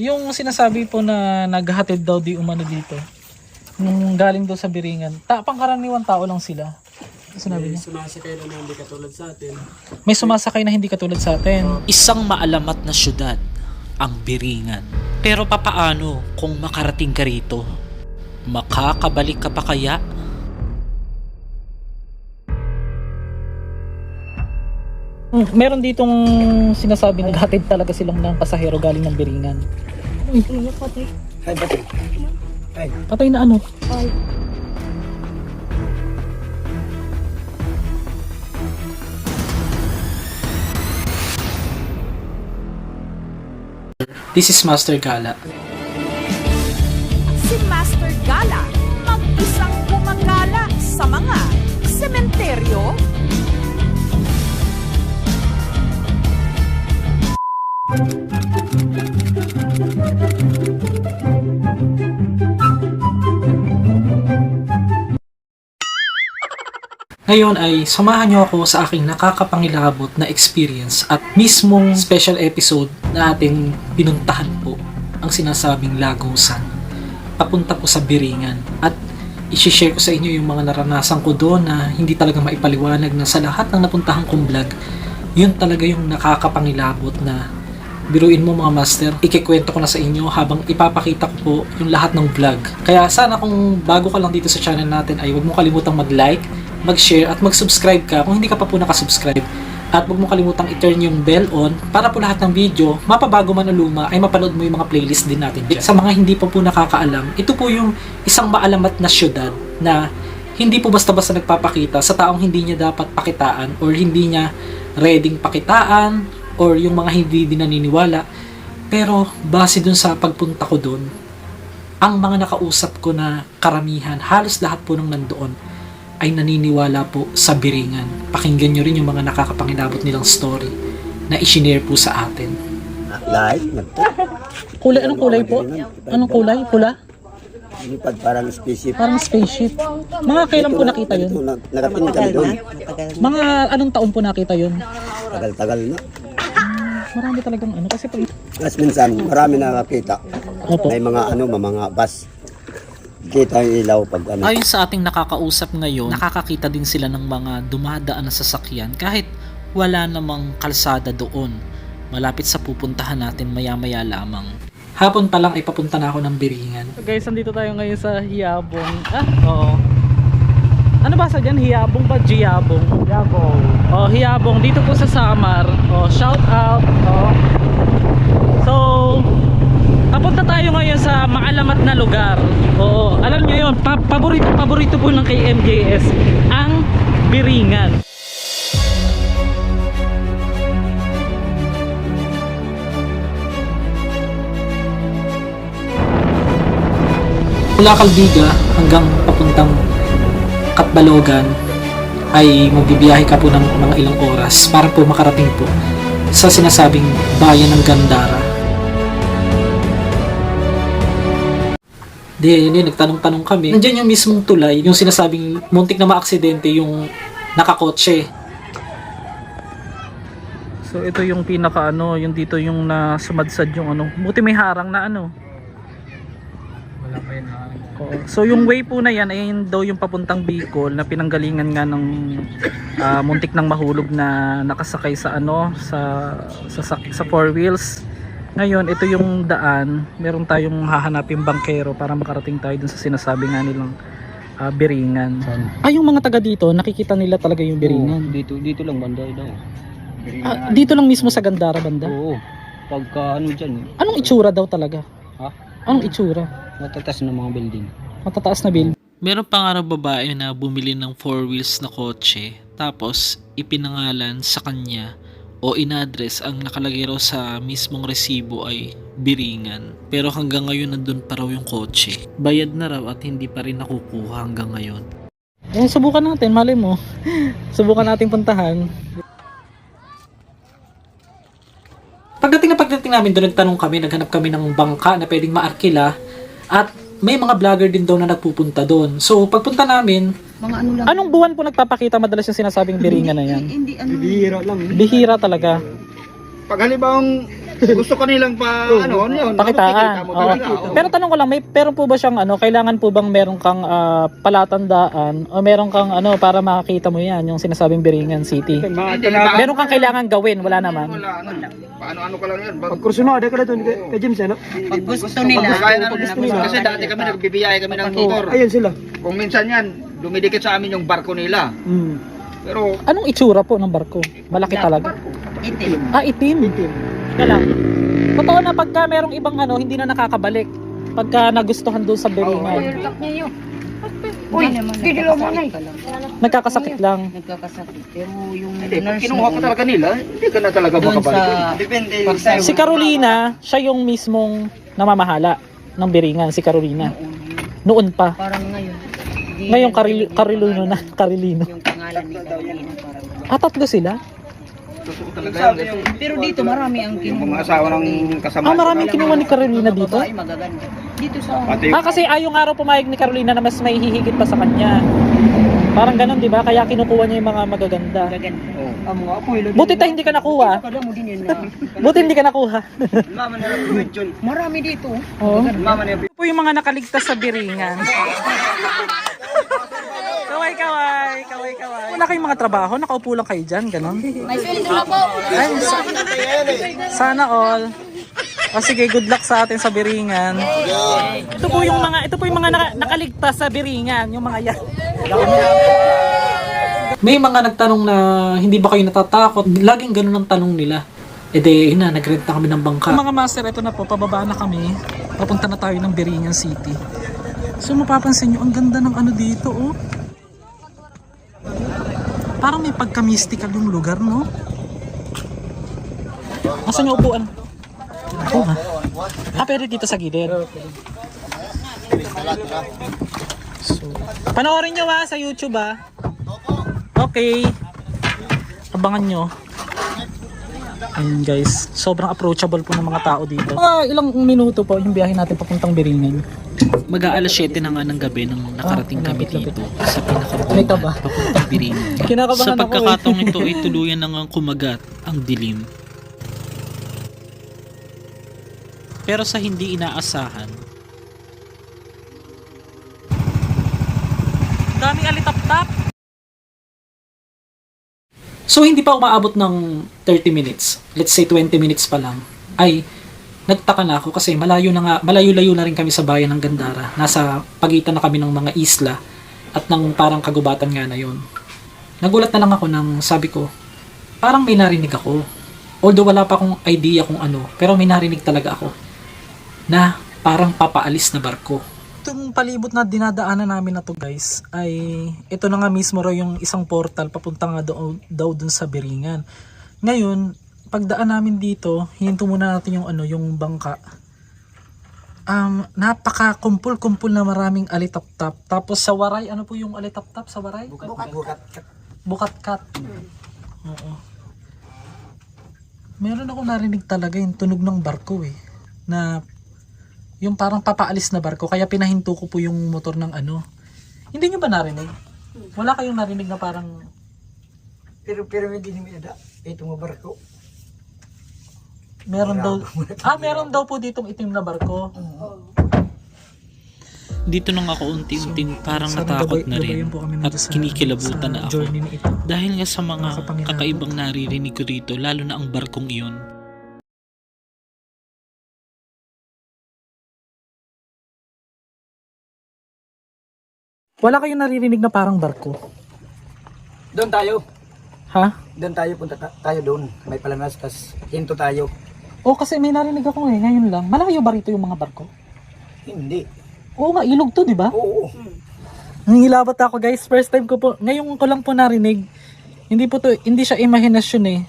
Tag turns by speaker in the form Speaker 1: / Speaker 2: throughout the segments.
Speaker 1: Yung sinasabi po na naghatid daw di umano dito. Nung galing daw sa Biringan. Ta pangkaraniwan tao lang sila. Sinabi niya.
Speaker 2: Sumasakay na hindi katulad sa atin.
Speaker 1: May sumasakay na hindi katulad sa atin.
Speaker 3: Isang maalamat na syudad, ang Biringan. Pero papaano kung makarating ka rito? Makakabalik ka pa kaya?
Speaker 1: Meron ditong sinasabi naghatid talaga silang ng pasahero galing ng Biringan. Uy,
Speaker 2: Ay, ba't? Ay,
Speaker 1: patay na ano? This is Master Gala.
Speaker 4: si Master Gala, mag-isang gumagala sa mga
Speaker 1: Ngayon ay samahan niyo ako sa aking nakakapangilabot na experience at mismong special episode na ating pinuntahan po ang sinasabing Lagusan. Papunta po sa Biringan at isi-share ko sa inyo yung mga naranasan ko doon na hindi talaga maipaliwanag na sa lahat ng napuntahan kong vlog, yun talaga yung nakakapangilabot na biruin mo mga master, ikikwento ko na sa inyo habang ipapakita ko po yung lahat ng vlog. Kaya sana kung bago ka lang dito sa channel natin ay huwag mo kalimutang mag-like, mag-share at mag-subscribe ka kung hindi ka pa po nakasubscribe. At huwag mo kalimutang i-turn yung bell on para po lahat ng video, mapabago man o luma, ay mapanood mo yung mga playlist din natin. dyan. Sa mga hindi pa po nakakaalam, ito po yung isang maalamat na syudad na hindi po basta-basta nagpapakita sa taong hindi niya dapat pakitaan or hindi niya reading pakitaan or yung mga hindi din naniniwala. Pero base dun sa pagpunta ko dun, ang mga nakausap ko na karamihan, halos lahat po nung nandoon, ay naniniwala po sa biringan. Pakinggan nyo rin yung mga nakakapangilabot nilang story na isinare po sa atin.
Speaker 5: Light, nagpo.
Speaker 1: Kulay, anong kulay po? Anong kulay? Pula?
Speaker 5: Lipad parang spaceship.
Speaker 1: Parang spaceship. Mga kailan po nakita yun?
Speaker 5: Narating na kami doon.
Speaker 1: Mga anong taon po nakita yun?
Speaker 5: Tagal-tagal na.
Speaker 1: Marami talagang ano. Kasi pag...
Speaker 5: Tapos minsan, marami nakakita.
Speaker 1: Opo.
Speaker 5: May mga ano, mga bus. Kita yung ilaw pag ano.
Speaker 3: Ayon sa ating nakakausap ngayon, nakakakita din sila ng mga dumadaan na sasakyan kahit wala namang kalsada doon. Malapit sa pupuntahan natin maya-maya lamang.
Speaker 1: Hapon pa lang ay papunta na ako ng Biringan. guys, nandito tayo ngayon sa Hiyabong. Ah, oo. Ano ba sa dyan? Hiyabong ba? Giyabong? Hiyabong. Oh, Hiyabong. Dito po sa Samar. Oh, shout out. Oh. So, papunta tayo ngayon sa maalamat na lugar. Oo, alam nyo yun, pa paborito, paborito po ng KMJS, ang Biringan. mula Caldiga hanggang papuntang Katbalogan ay magbibiyahe ka po ng mga ilang oras para po makarating po sa sinasabing bayan ng Gandara. Di, yun yun, nagtanong-tanong kami. Nandiyan yung mismong tulay, yung sinasabing muntik na maaksidente yung nakakotse. So ito yung pinaka ano, yung dito yung na sumadsad yung ano. Buti may harang na ano. Oo. So yung way po na yan ay yun daw yung papuntang Bicol na pinanggalingan nga ng ah, muntik ng mahulog na nakasakay sa ano sa sa, sa, sa four wheels. Ngayon ito yung daan, meron tayong hahanapin bangkero para makarating tayo dun sa sinasabi nga nilang ah, Biringan. Ay yung mga taga dito nakikita nila talaga yung Biringan.
Speaker 2: dito, dito lang banda daw.
Speaker 1: Ah, dito lang mismo sa Gandara banda.
Speaker 2: Oo. Pagka ano dyan,
Speaker 1: Anong itsura daw talaga?
Speaker 2: Ha?
Speaker 1: Anong itsura?
Speaker 2: matatas ng mga building.
Speaker 1: Matataas na bill.
Speaker 3: Meron pa nga babae na bumili ng four wheels na kotse tapos ipinangalan sa kanya o inadres ang nakalagay raw sa mismong resibo ay Biringan. Pero hanggang ngayon nandun pa raw yung kotse. Bayad na raw at hindi pa rin nakukuha hanggang ngayon.
Speaker 1: Eh, subukan natin, mali mo. subukan natin puntahan. Pagdating na pagdating namin doon, nagtanong kami, naghanap kami ng bangka na pwedeng maarkila at may mga vlogger din daw na nagpupunta doon. So, pagpunta namin,
Speaker 6: Mga ano lang.
Speaker 1: anong buwan po nagpapakita madalas yung sinasabing biringan na yan?
Speaker 6: Hindi ano.
Speaker 2: Bihira lang.
Speaker 1: Bihira talaga.
Speaker 2: Pag halibang
Speaker 6: Gusto ko nilang pa, ano, ano yun.
Speaker 1: Pakitaan.
Speaker 6: mo
Speaker 1: Oo.
Speaker 6: talaga, oo.
Speaker 1: Pero tanong ko lang, may pero po ba siyang ano, kailangan po bang meron kang ah, palatandaan o meron kang ano para makakita mo 'yan, yung sinasabing Biringan City?
Speaker 2: Mga
Speaker 6: Hindi,
Speaker 2: talaga.
Speaker 1: Meron kang kailangan gawin, wala naman.
Speaker 6: Wala, ano, paano-ano ka lang yan. Pag,
Speaker 2: Pag ka na doon kay James, ano?
Speaker 6: pag gusto nila. Kaya namin gusto nila. Kasi dati kami nagbibiyay kami ng motor.
Speaker 2: Ayun sila.
Speaker 6: Kung minsan yan, dumidikit sa amin yung barko nila.
Speaker 2: Hmm.
Speaker 6: Pero,
Speaker 1: Anong itsura po ng barko? Malaki talaga.
Speaker 6: itim.
Speaker 1: Ah, itim. Itim. Lang. Totoo na pagka merong ibang ano, hindi na nakakabalik. Pagka nagustuhan doon sa Biringan.
Speaker 7: Uy, hindi mo na eh.
Speaker 1: Nagkakasakit lang.
Speaker 7: Nagkakasakit. Pero yung
Speaker 6: Hindi, pag
Speaker 7: nurse
Speaker 6: kinuha ko talaga nila, hindi ka na talaga
Speaker 7: doon
Speaker 6: makabalik.
Speaker 7: sa...
Speaker 6: Depende.
Speaker 7: Pag-
Speaker 1: Si Carolina, siya yung mismong namamahala ng Biringan, si Carolina. Noon pa.
Speaker 7: Parang ngayon.
Speaker 1: Ngayon
Speaker 7: na-
Speaker 1: Caril Carilino na, Carilino.
Speaker 7: Yung pangalan ni Carolina parang.
Speaker 1: Ah, tatlo sila?
Speaker 6: Ko talaga yan.
Speaker 7: Pero dito marami ang
Speaker 6: yung mga asawa ng kasama.
Speaker 1: Ah, maraming kinuha ni Carolina dito?
Speaker 7: Dito sa...
Speaker 1: Ah, kasi ayong araw pumayag ni Carolina na mas may hihigit pa sa kanya. Parang ganun, di ba? Kaya kinukuha niya yung mga magaganda.
Speaker 2: Apoy.
Speaker 1: Buti tayo hindi ka nakuha. Buti hindi ka nakuha.
Speaker 6: Mama na
Speaker 7: Marami dito.
Speaker 1: Oo. Ito po yung mga nakaligtas sa biringan. Wala kayong mga trabaho, nakaupo lang kayo dyan, ganon. May Ay, sa- sana all. O sige, good luck sa atin sa biringan. Ito po yung mga ito po yung mga naka- nakaligtas sa biringan, yung mga yan. May mga nagtanong na hindi ba kayo natatakot? Laging ganun ang tanong nila. E de, na, nag-rent na kami ng bangka. Mga master, ito na po, pababa na kami. Papunta na tayo ng Biringan City. So mapapansin nyo, ang ganda ng ano dito, oh. Parang may pagka-mystical yung lugar, no? Asan yung upuan? Oo nga. Ah, pwede dito sa gilid. So, panoorin nyo ha sa YouTube ha. Okay. Abangan nyo. Ayun guys, sobrang approachable po ng mga tao dito. Mga ilang minuto po yung biyahe natin papuntang Biringan.
Speaker 3: Mag-aalas 7 na nga ng gabi nang nakarating
Speaker 1: Ah,
Speaker 3: kami dito sa pinakabungan papuntang.
Speaker 1: Kinakabahan
Speaker 3: Sa
Speaker 1: eh.
Speaker 3: pagkakataong ito ay tuluyan na ngang kumagat ang dilim. Pero sa hindi inaasahan,
Speaker 1: Daming alitap-tap. So hindi pa umaabot ng 30 minutes, let's say 20 minutes pa lang, ay nagtaka na ako kasi malayo na nga, malayo-layo na rin kami sa bayan ng Gandara. Nasa pagitan na kami ng mga isla at ng parang kagubatan nga na yon. Nagulat na lang ako nang sabi ko, parang may narinig ako. Although wala pa akong idea kung ano, pero may narinig talaga ako na parang papaalis na barko. Itong palibot na dinadaanan namin na to guys ay ito na nga mismo raw yung isang portal papunta nga daw, daw dun sa Biringan. Ngayon, pagdaan namin dito, hihinto muna natin yung ano, yung bangka. Um, napaka kumpul-kumpul na maraming alitap-tap. Tapos sa waray, ano po yung alitap-tap sa waray? Bukat-bukat. Bukat-kat. Oo. Meron ako narinig talaga yung tunog ng barko eh. Na yung parang papaalis na barko kaya pinahinto ko po yung motor ng ano. Hindi nyo ba narinig? Wala kayong narinig na parang
Speaker 2: Pero pero hindi nimi ada. Ito mo barko.
Speaker 1: Meron daw Ah, meron daw po ditong itim na barko.
Speaker 3: dito nang ako unti-unting parang
Speaker 1: Sana
Speaker 3: natakot
Speaker 1: gabay-
Speaker 3: na rin
Speaker 1: gabayan po kami
Speaker 3: at
Speaker 1: sa-
Speaker 3: kinikilabutan
Speaker 1: sa
Speaker 3: na ako.
Speaker 1: journey na ito.
Speaker 3: Dahil nga sa mga kakaibang naririnig ko rito, lalo na ang barkong iyon.
Speaker 1: Wala kayong naririnig na parang barko.
Speaker 2: Doon tayo.
Speaker 1: Ha?
Speaker 2: Doon tayo punta ta- tayo doon. May palamas tas hinto tayo.
Speaker 1: O kasi may narinig ako eh, ngayon lang. Malayo ba rito yung mga barko?
Speaker 2: Hindi.
Speaker 1: Oo nga, ilog to, di ba?
Speaker 2: Oo.
Speaker 1: Nangilabat ako guys, first time ko po, ngayon ko lang po narinig. Hindi po to, hindi siya imahinasyon eh.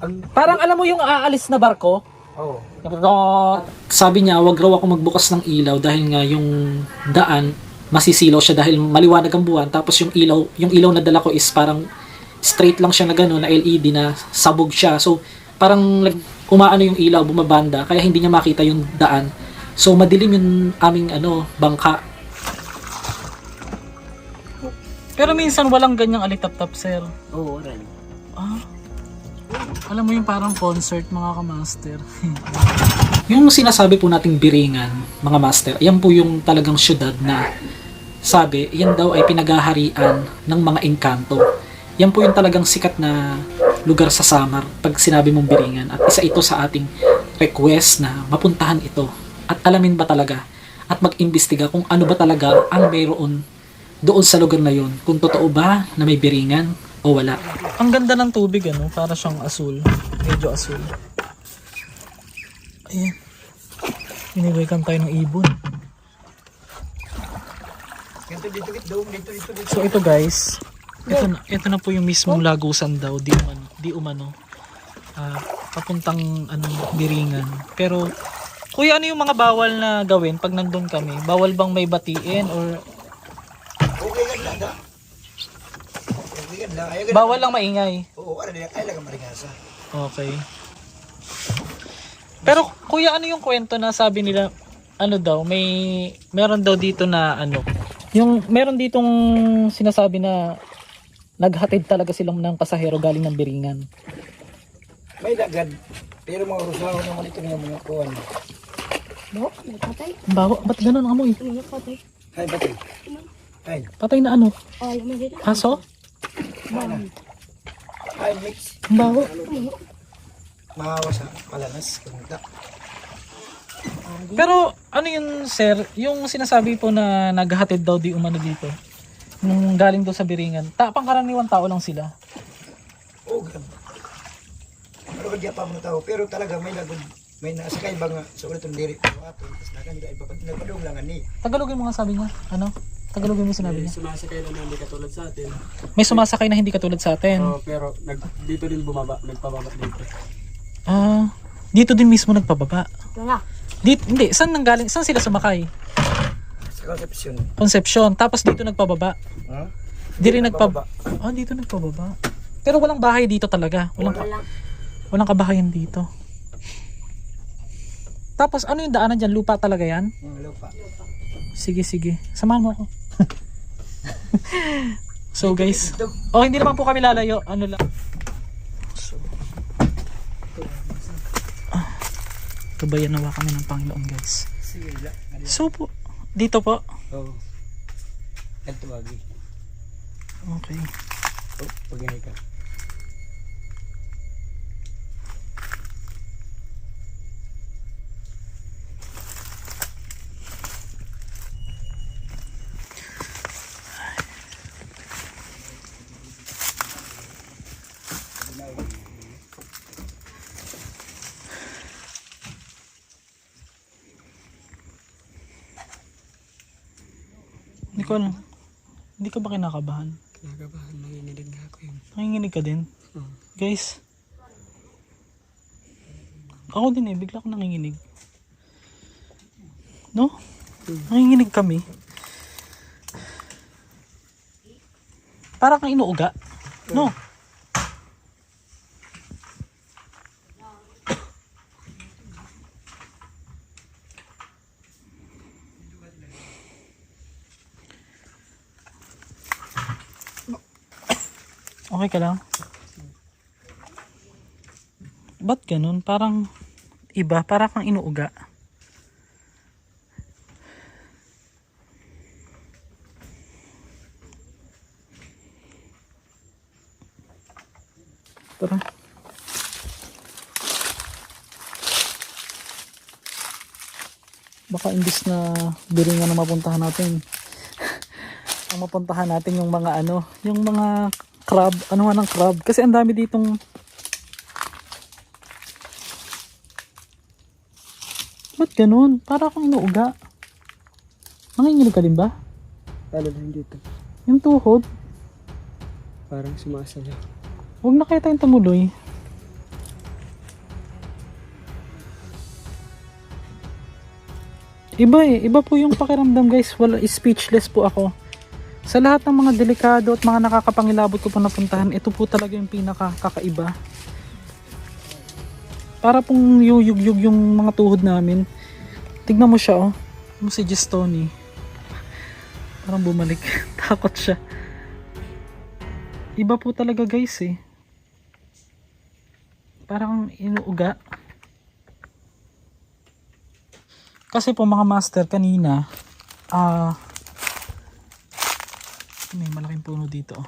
Speaker 2: Ang
Speaker 1: Parang alam mo yung aalis na barko?
Speaker 2: Oo.
Speaker 1: Sabi niya, wag raw ako magbukas ng ilaw dahil nga yung daan masisilaw siya dahil maliwanag ang buwan tapos yung ilaw, yung ilaw na dala ko is parang straight lang siya na gano'n na LED na sabog siya. So parang nag umaano yung ilaw, bumabanda kaya hindi niya makita yung daan. So madilim yung aming ano, bangka. Pero minsan walang ganyang alitap-tap, sir.
Speaker 2: Oo, rin.
Speaker 1: Ah. Alam mo yung parang concert mga kamaster. yung sinasabi po nating biringan, mga master, yan po yung talagang syudad na sabi, yan daw ay pinaghaharian ng mga engkanto. Yan po yung talagang sikat na lugar sa Samar pag sinabi mong biringan. At isa ito sa ating request na mapuntahan ito. At alamin ba talaga at mag-imbestiga kung ano ba talaga ang mayroon doon sa lugar na yon. Kung totoo ba na may biringan o wala. Ang ganda ng tubig ano, para siyang asul. Medyo asul. Ayan. Iniwikan tayo ng ibon.
Speaker 2: Dito dito.
Speaker 1: So ito guys, ito na, ito na po yung mismong lagusan daw, di umano, di umano. Ah, papuntang ano, biringan. Pero Kuya, ano yung mga bawal na gawin pag nandun kami? Bawal bang may batiin or
Speaker 2: Okay lang. Okay lang. Ayaw
Speaker 1: bawal lang maingay?
Speaker 2: Oo, ano din kaya lang marigasa.
Speaker 1: Okay. Pero kuya, ano yung kwento na sabi nila, ano daw, may, meron daw dito na ano, yung, meron ditong sinasabi na naghatid talaga silang ng pasahero galing ng Biringan.
Speaker 2: May dagad. Pero mga rusaw naman ito ng mga kuwan.
Speaker 1: Ang Bawa, ba't ganun ang amoy?
Speaker 2: Hay batay. Hay.
Speaker 1: Patay na ano? Aso?
Speaker 2: Hay mix.
Speaker 1: Ang bawa.
Speaker 2: Mahawa sa palanas. Kumunta.
Speaker 1: Pero ano yun sir, yung sinasabi po na naghatid daw di umano dito, nung galing daw sa Biringan, ta pangkaraniwan tao lang sila.
Speaker 2: Oo, grabe. Pero kaya pa mga tao. Pero talaga may lagod. May nasakay ba nga sa ulit ng diri. Pero ato. Tapos nakan ka iba. Nagpadong lang ani.
Speaker 1: Tagalogin mo nga sabi niya. Ano? Tagalogin mo yung sinabi niya.
Speaker 8: sumasakay naman hindi katulad sa atin.
Speaker 1: May sumasakay na hindi katulad sa atin.
Speaker 8: Oh, pero nag, dito din bumaba, nagpababa dito.
Speaker 1: Ah, dito din mismo nagpababa. Dito, hindi, saan nanggaling? Saan sila sumakay?
Speaker 2: Sa konsepsyon.
Speaker 1: Concepcion. Tapos dito nagpababa.
Speaker 2: Ha?
Speaker 1: Di rin nagpababa. Ah, dito nagpababa. Pero walang bahay dito talaga. Walang, walang kabahayan dito. Tapos ano yung daanan dyan? Lupa talaga yan?
Speaker 2: Mga lupa.
Speaker 1: Sige, sige. Samahan mo ako. so guys, oh hindi naman po kami lalayo. Ano lang. So, ah, nawa kami ng Panginoon guys. So po, dito po.
Speaker 2: Oo. Ito lagi.
Speaker 1: Okay.
Speaker 2: Oh, pagay ka.
Speaker 1: Alam. Hindi ka ba kinakabahan?
Speaker 8: Kinakabahan, nanginginig nga ako yun.
Speaker 1: Nanginginig ka din?
Speaker 8: Oo.
Speaker 1: Guys. Ako din eh, bigla ko nanginginig. No? Nanginginig kami. Para kang inuuga. No? Okay ka lang? Ba't ganun? Parang iba, para kang inuuga. Tara. Baka imbis na biringan na mapuntahan natin. ang mapuntahan natin yung mga ano, yung mga crab, ano nga ng crab. Kasi ang dami ditong Ba't ganun? Para akong inuuga. Nanginginig ka din ba?
Speaker 8: Lalo na dito.
Speaker 1: Yung tuhod.
Speaker 8: Parang sumasayaw.
Speaker 1: Huwag na kayo tayong tumuloy. Iba eh. Iba po yung pakiramdam guys. Wala, speechless po ako. Sa lahat ng mga delikado at mga nakakapangilabot ko po napuntahan, ito po talaga yung pinaka kakaiba. Para pong yuyug-yug yung mga tuhod namin. Tignan mo siya oh. Mo si Gestoni. Parang bumalik. Takot siya. Iba po talaga guys eh. Parang inuuga. Kasi po mga master kanina, ah, may malaking puno dito. oh.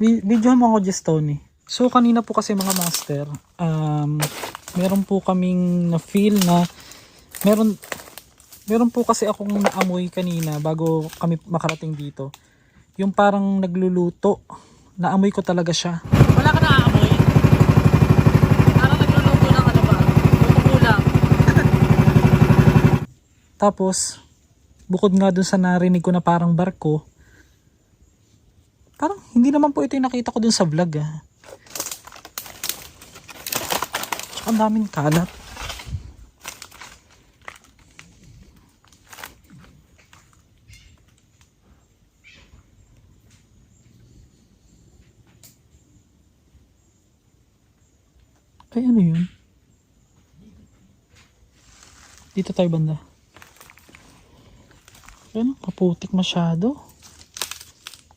Speaker 1: Vi- Video mo ako just Tony. So kanina po kasi mga master, um, meron po kaming na feel na meron meron po kasi akong naamoy kanina bago kami makarating dito. Yung parang nagluluto. Naamoy ko talaga siya. Wala ka naaamoy? Parang nagluluto ng ano ba? Luto lang. Tapos, bukod nga dun sa narinig ko na parang barko, parang hindi naman po ito yung nakita ko dun sa vlog ah. Tsaka ang daming kalat. Ay, ano yun? Dito tayo banda. Ano? Kaputik masyado.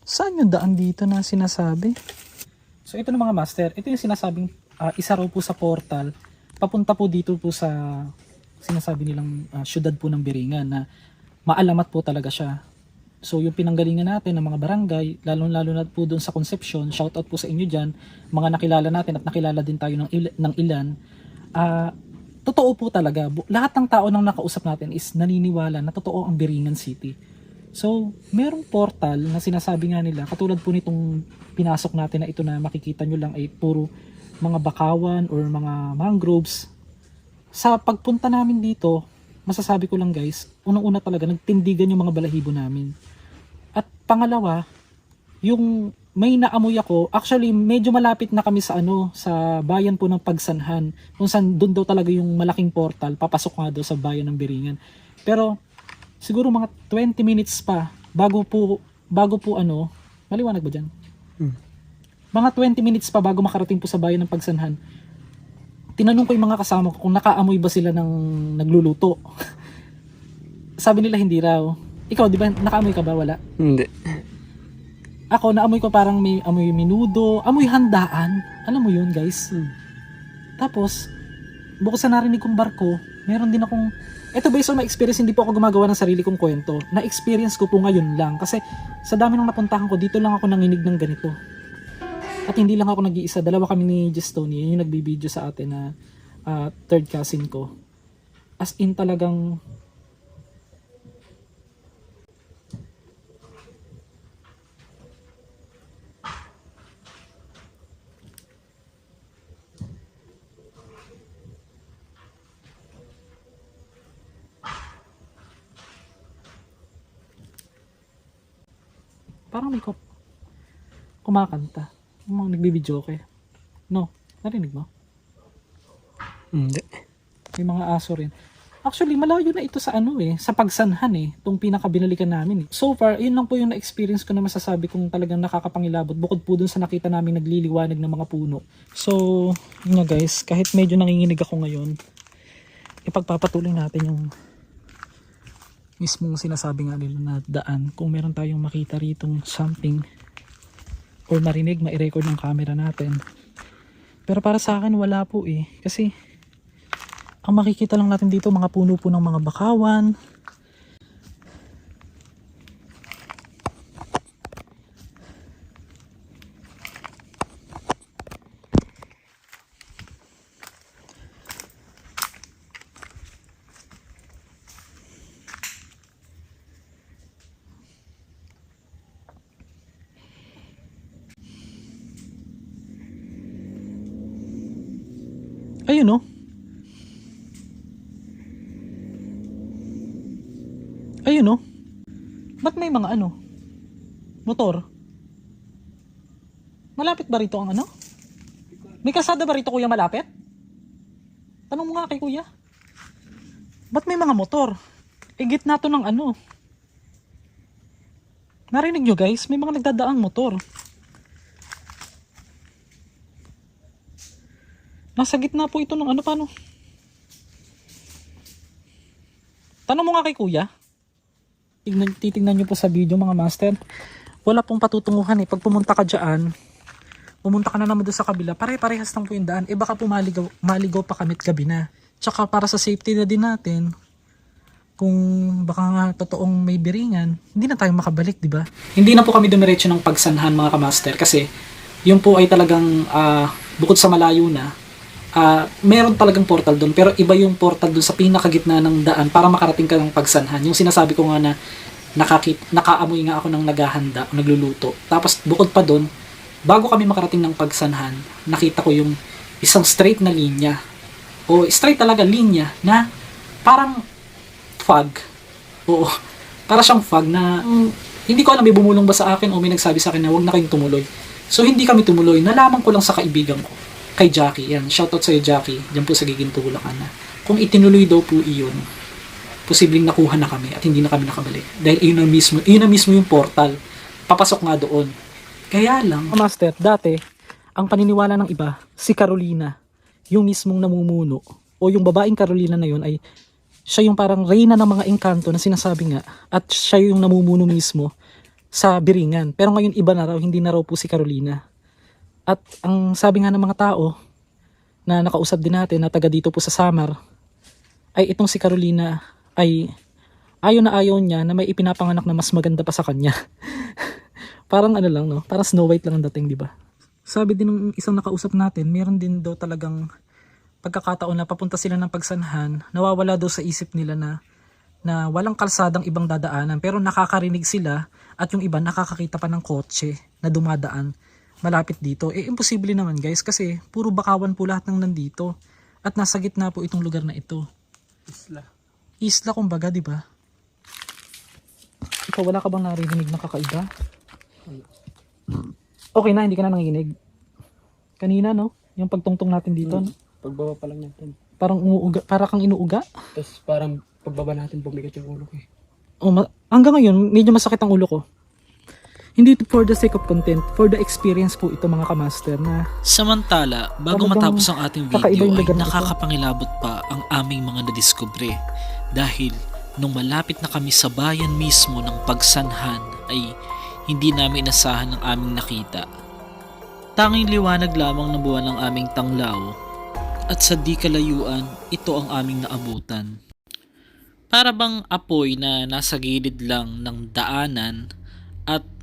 Speaker 1: Saan yung daan dito na sinasabi? So ito na mga master, ito yung sinasabing ah, isa raw po sa portal, papunta po dito po sa sinasabi nilang ah, syudad po ng Biringan na maalamat po talaga siya. So yung pinanggalingan natin ng mga barangay, lalo-lalo na po doon sa Concepcion, shoutout po sa inyo dyan, mga nakilala natin at nakilala din tayo ng, il- ng ilan, ah, totoo po talaga, lahat ng tao nang nakausap natin is naniniwala na totoo ang Biringan City. So, merong portal na sinasabi nga nila, katulad po nitong pinasok natin na ito na makikita nyo lang ay puro mga bakawan or mga mangroves. Sa pagpunta namin dito, masasabi ko lang guys, unang-una talaga, nagtindigan yung mga balahibo namin. At pangalawa, yung may naamoy ako, actually medyo malapit na kami sa ano, sa bayan po ng Pagsanhan, kung saan doon daw talaga yung malaking portal, papasok nga daw sa bayan ng Biringan. Pero siguro mga 20 minutes pa bago po bago po ano, maliwanag ba diyan? Mga 20 minutes pa bago makarating po sa bayan ng Pagsanhan. Tinanong ko yung mga kasama ko kung nakaamoy ba sila ng nagluluto. Sabi nila hindi raw. Ikaw, di ba, nakaamoy ka ba? Wala.
Speaker 8: Hindi.
Speaker 1: Ako, naamoy ko parang may amoy minudo, amoy handaan. Alam mo yun, guys. Tapos, bukod sa narinig kong barko, meron din akong, eto based on my experience, hindi po ako gumagawa ng sarili kong kwento. Na-experience ko po ngayon lang. Kasi sa dami ng napuntahan ko, dito lang ako nanginig ng ganito. At hindi lang ako nag-iisa. Dalawa kami ni Gestoni. Yun yung nagbibideo sa atin na ah, third cousin ko. As in talagang parang may kup kumakanta. Yung mga nagbibideo kayo. No, narinig mo?
Speaker 8: Hindi.
Speaker 1: May mga aso rin. Actually, malayo na ito sa ano eh, sa pagsanhan eh, itong pinakabinalikan namin eh. So far, yun lang po yung na-experience ko na masasabi kung talagang nakakapangilabot bukod po dun sa nakita namin nagliliwanag ng mga puno. So, yun nga guys, kahit medyo nanginginig ako ngayon, ipagpapatuloy natin yung mismong sinasabi nga nila na daan. Kung meron tayong makita ritong something or marinig, ma-record ng camera natin. Pero para sa akin, wala po eh. Kasi, ang makikita lang natin dito, mga puno po ng mga bakawan. Ayun oh. Ayun oh. Ba't may mga ano? Motor? Malapit ba rito ang ano? May kasada ba rito kuya malapit? Tanong mo nga kay kuya. Ba't may mga motor? E gitna to ng ano? Narinig nyo guys, may mga nagdadaang motor. Nasa gitna po ito ng ano paano? Tanong mo nga kay kuya. Tignan, titignan nyo po sa video mga master. Wala pong patutunguhan eh. Pag pumunta ka dyan, pumunta ka na naman doon sa kabila, pare-parehas lang po yung daan. Eh baka pumaligaw maligaw pa kami at gabi na. Tsaka para sa safety na din natin, kung baka nga totoong may biringan, hindi na tayo makabalik, di ba? Hindi na po kami dumiretso ng pagsanhan mga kamaster kasi yung po ay talagang ah, bukod sa malayo na, ah, meron talagang portal doon pero iba yung portal doon sa pinakagitna ng daan para makarating ka ng pagsanhan. Yung sinasabi ko nga na nakakit, nakaamoy nga ako ng naghahanda, nagluluto. Tapos bukod pa doon, bago kami makarating ng pagsanhan, nakita ko yung isang straight na linya o straight talaga linya na parang fog. Oo. Para siyang fog na mm, hindi ko alam may bumulong ba sa akin o may nagsabi sa akin na wag na kayong tumuloy. So hindi kami tumuloy. Nalaman ko lang sa kaibigan ko. Kay Jackie. Yan. Shoutout sa'yo Jackie. Diyan po sa Giginto Bulacan na. Kung itinuloy daw po iyon, posibleng nakuha na kami at hindi na kami nakabalik. Dahil iyon na mismo, iyon na mismo yung portal. Papasok nga doon. Kaya lang, Master, dati, ang paniniwala ng iba, si Carolina, yung mismong namumuno, o yung babaeng Carolina na yun ay siya yung parang reyna ng mga engkanto na sinasabi nga at siya yung namumuno mismo sa Biringan. Pero ngayon iba na raw, hindi na raw po si Carolina. At ang sabi nga ng mga tao na nakausap din natin na taga dito po sa Samar ay itong si Carolina ay ayaw na ayaw niya na may ipinapanganak na mas maganda pa sa kanya. parang ano lang no, parang Snow White lang ang dating, di ba? Sabi din ng isang nakausap natin, meron din daw talagang pagkakataon na papunta sila ng pagsanhan, nawawala daw sa isip nila na na walang kalsadang ibang dadaanan pero nakakarinig sila at yung iba nakakakita pa ng kotse na dumadaan malapit dito. Eh imposible naman guys kasi puro bakawan po lahat ng nandito at nasa gitna po itong lugar na ito. Isla. Isla kumbaga, di ba? Ikaw wala ka bang narinig na kakaiba? Okay na, hindi ka na nanginginig. Kanina no, yung pagtungtong natin dito, no?
Speaker 8: Pagbaba pa lang natin.
Speaker 1: parang umuuga, para kang inuuga.
Speaker 8: Tapos parang pagbaba natin bumigat yung ulo ko eh.
Speaker 1: Oh, hanggang ngayon, medyo masakit ang ulo ko. Hindi for the sake of content, for the experience po ito mga kamaster na
Speaker 3: Samantala, bago matapos ang ating video ay nakakapangilabot pa ang aming mga nadiskubre dahil nung malapit na kami sa bayan mismo ng pagsanhan ay hindi namin inasahan ang aming nakita. Tanging liwanag lamang ng buwan ng aming tanglaw at sa di kalayuan ito ang aming naabutan. Para bang apoy na nasa gilid lang ng daanan at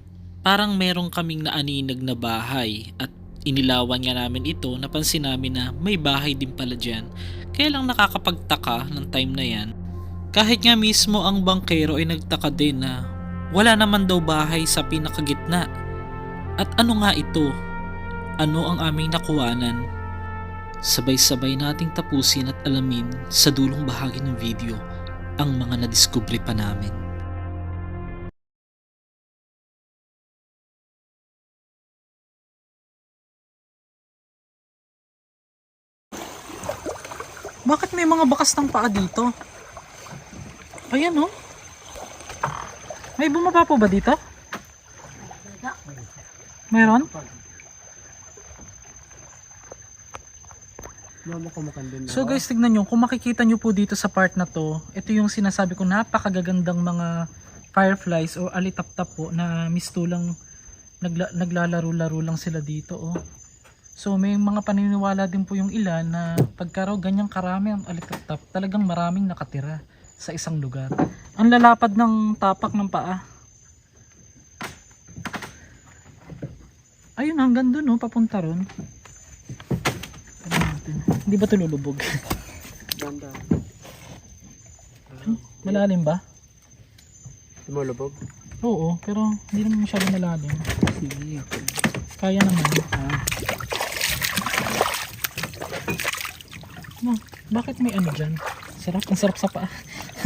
Speaker 3: parang merong kaming naaninag na bahay at inilawan nga namin ito napansin namin na may bahay din pala dyan. Kaya lang nakakapagtaka ng time na yan. Kahit nga mismo ang bangkero ay nagtaka din na wala naman daw bahay sa pinakagitna. At ano nga ito? Ano ang aming nakuwanan? Sabay-sabay nating tapusin at alamin sa dulong bahagi ng video ang mga nadiskubre pa namin.
Speaker 1: Bakit may mga bakas ng paa dito? Ayan oh. May bumaba po ba dito? Meron? So guys, tignan nyo, kung makikita nyo po dito sa part na to, ito yung sinasabi ko, napakagagandang mga fireflies o alitap-tap po na mistulang nagla, naglalaro-laro lang sila dito. Oh. So may mga paniniwala din po yung ilan na pagka raw ganyang karami ang alitap-tap, talagang maraming nakatira sa isang lugar. Ang lalapad ng tapak ng paa. Ayun, hanggang dun, oh, papunta ron. Hindi ba ito lulubog?
Speaker 8: Ganda.
Speaker 1: Malalim ba?
Speaker 8: Lumulubog.
Speaker 1: Oo, pero hindi naman masyado malalim.
Speaker 8: Sige.
Speaker 1: Kaya naman. Ah. No, bakit may ano dyan? Sarap, ang sarap sa paa.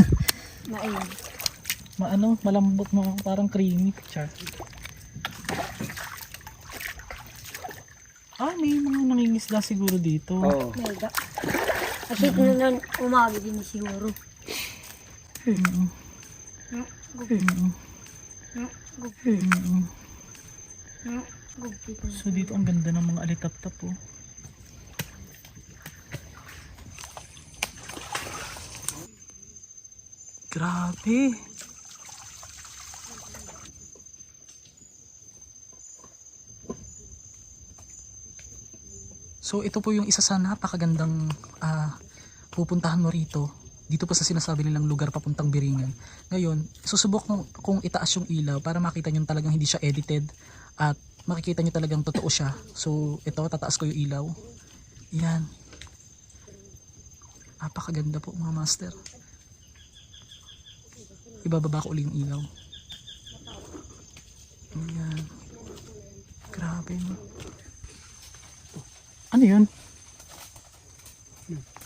Speaker 7: Maayun.
Speaker 1: Maano, malambot mo, parang creamy. Char. Ah, may mga nangingisda siguro dito.
Speaker 8: Oo.
Speaker 9: Mega. Kasi kung nan umaga din siguro.
Speaker 1: Mm-mm.
Speaker 9: Hmm, hmm, hmm.
Speaker 1: So dito ang ganda ng mga alitap-tap oh. Grabe. So ito po yung isa sa napakagandang uh, pupuntahan mo rito. Dito pa sa sinasabi nilang lugar papuntang Biringan. Ngayon, susubok kong, kung itaas yung ilaw para makita nyo talagang hindi siya edited at makikita nyo talagang totoo siya. So ito, tataas ko yung ilaw. Yan. Napakaganda po mga master. Ibababa ko ulit yung ilaw. Ayan. Grabe no. Ano yun?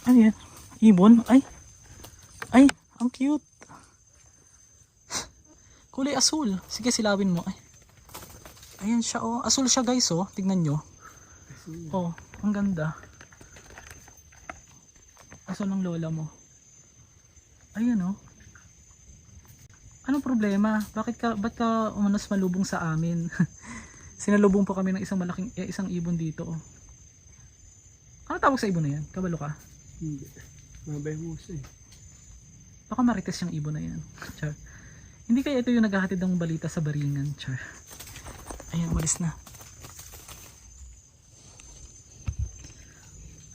Speaker 1: Ano yan? Ibon? Ay! Ay! Ang cute! Kulay asul. Sige, silawin mo. Ay. Ayan siya oh. Asul siya guys oh. Tignan nyo. Oh, ang ganda. Asul ng lola mo. Ayan oh. Anong problema? Bakit ka, ba't ka umanos malubong sa amin? Sinalubong po kami ng isang malaking, eh, isang ibon dito. Oh. Ano tawag sa ibon na yan? Kabalo ka?
Speaker 8: Hindi. Mabay mo eh.
Speaker 1: Baka marites yung ibon na yan. Char. Hindi kaya ito yung naghahatid ng balita sa baringan. Char. Ayan, walis na.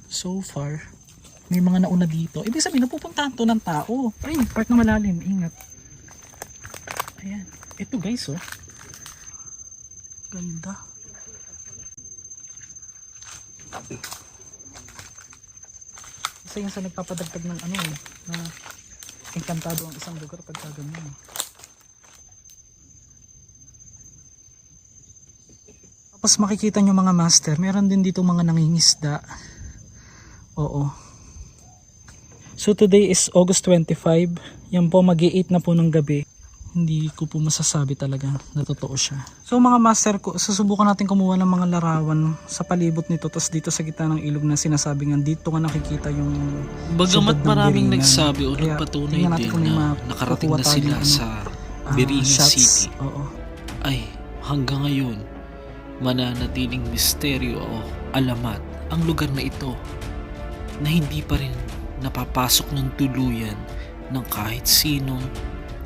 Speaker 1: So far, may mga nauna dito. Ibig sabihin, napupuntahan to ng tao. Ay, part na malalim. Ingat. Ayan. Ito guys, oh. Ganda. Isa yung sa nagpapadagdag ng ano eh, na enkantado ang isang lugar pagka ganyan. Tapos makikita nyo mga master, meron din dito mga nangingisda. Oo. So today is August 25. Yan po mag 8 na po ng gabi. Hindi ko po masasabi talaga na totoo siya. So mga master ko, susubukan natin kumuha ng mga larawan sa palibot nito. Tapos dito sa gitna ng ilog na sinasabi nga, dito nga nakikita yung
Speaker 3: Bagamat maraming
Speaker 1: Biringan.
Speaker 3: nagsabi o nagpatunay din na nakarating na sila
Speaker 1: ng ano,
Speaker 3: sa Biringan
Speaker 1: shots.
Speaker 3: City.
Speaker 1: Oo.
Speaker 3: ay hanggang ngayon mananatiling misteryo o alamat ang lugar na ito na hindi pa rin napapasok ng tuluyan ng kahit sinong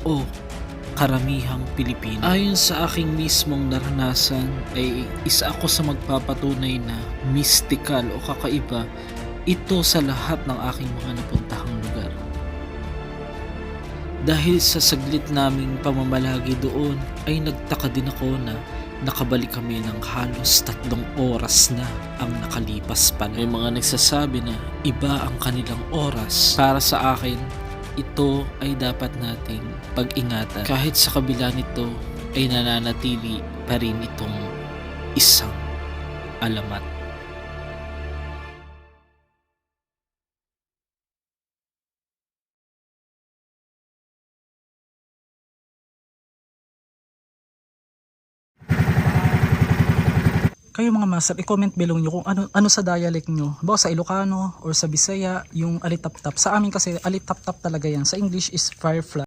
Speaker 3: o karamihang Pilipino. Ayon sa aking mismong naranasan ay isa ako sa magpapatunay na mystical o kakaiba ito sa lahat ng aking mga napuntahang lugar. Dahil sa saglit naming pamamalagi doon ay nagtaka din ako na nakabalik kami ng halos tatlong oras na ang nakalipas pa. May mga nagsasabi na iba ang kanilang oras. Para sa akin, ito ay dapat nating pag-ingatan. Kahit sa kabila nito ay nananatili pa rin itong isang alamat.
Speaker 1: Kayo mga master, i-comment below nyo kung ano, ano sa dialect nyo. Bawa sa Ilocano or sa Bisaya, yung alitap-tap. Sa amin kasi, alitap-tap talaga yan. Sa English is firefly.